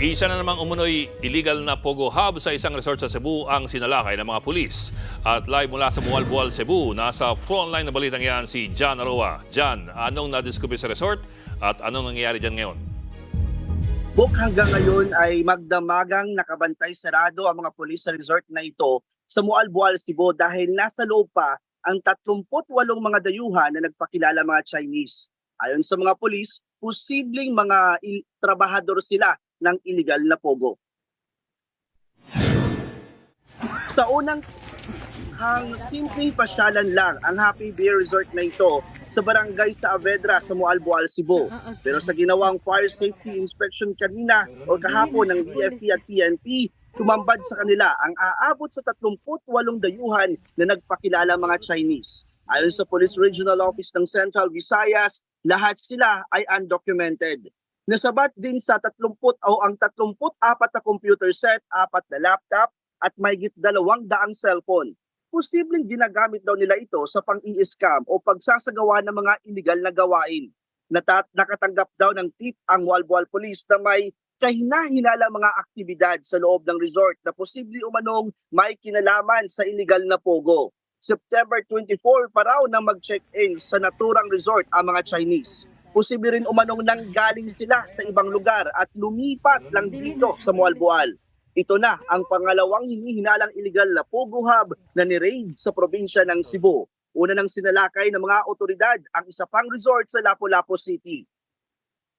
Isa na namang umunoy illegal na Pogo Hub sa isang resort sa Cebu ang sinalakay ng mga pulis. At live mula sa Buwal-Buwal, Cebu, nasa frontline na balitang yan si John Aroa. John, anong nadiskubre sa resort at anong nangyayari dyan ngayon? Book hanggang ngayon ay magdamagang nakabantay sarado ang mga pulis sa resort na ito sa Mualbual, Cebu dahil nasa loob pa ang 38 mga dayuhan na nagpakilala mga Chinese. Ayon sa mga pulis, posibleng mga trabahador sila ng illegal na pogo. Sa unang hang simpleng pasyalan lang ang Happy Beer Resort na ito sa barangay sa Avedra sa Mualbual, Cebu. Pero sa ginawang fire safety inspection kanina o kahapon ng DFP at PNP, tumambad sa kanila ang aabot sa 38 dayuhan na nagpakilala mga Chinese. Ayon sa Police Regional Office ng Central Visayas, lahat sila ay undocumented. Nasabat din sa 30 o ang 34 na computer set, apat na laptop at mayigit dalawang daang cellphone. Posibleng ginagamit daw nila ito sa pang-i-scam o pagsasagawa ng mga illegal na gawain. Natat nakatanggap daw ng tip ang Walbual Police na may kahina-hinala mga aktibidad sa loob ng resort na posibleng umanong may kinalaman sa illegal na pogo. September 24 pa raw nang mag-check-in sa naturang resort ang mga Chinese. Posible rin umanong nanggaling sila sa ibang lugar at lumipat lang dito sa Mualbual. Ito na ang pangalawang hinihinalang illegal na Pogo Hub na ni-raid sa probinsya ng Cebu. Una nang sinalakay ng mga otoridad ang isa pang resort sa Lapu-Lapu City.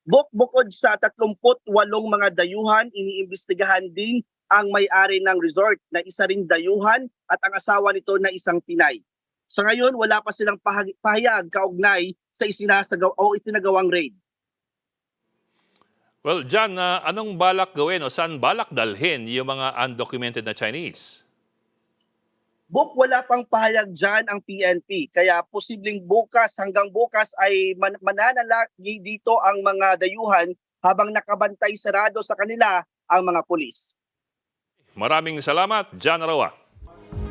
Bukbukod sa 38 mga dayuhan, iniimbestigahan din ang may-ari ng resort na isa ring dayuhan at ang asawa nito na isang Pinay. Sa ngayon, wala pa silang pahayag kaugnay sa isinasagaw o isinagawang raid. Well, John, ah, anong balak gawin o saan balak dalhin yung mga undocumented na Chinese? Book, wala pang pahayag dyan ang PNP. Kaya posibleng bukas hanggang bukas ay man- mananalagi dito ang mga dayuhan habang nakabantay sarado sa kanila ang mga pulis. Maraming salamat, John Aroa.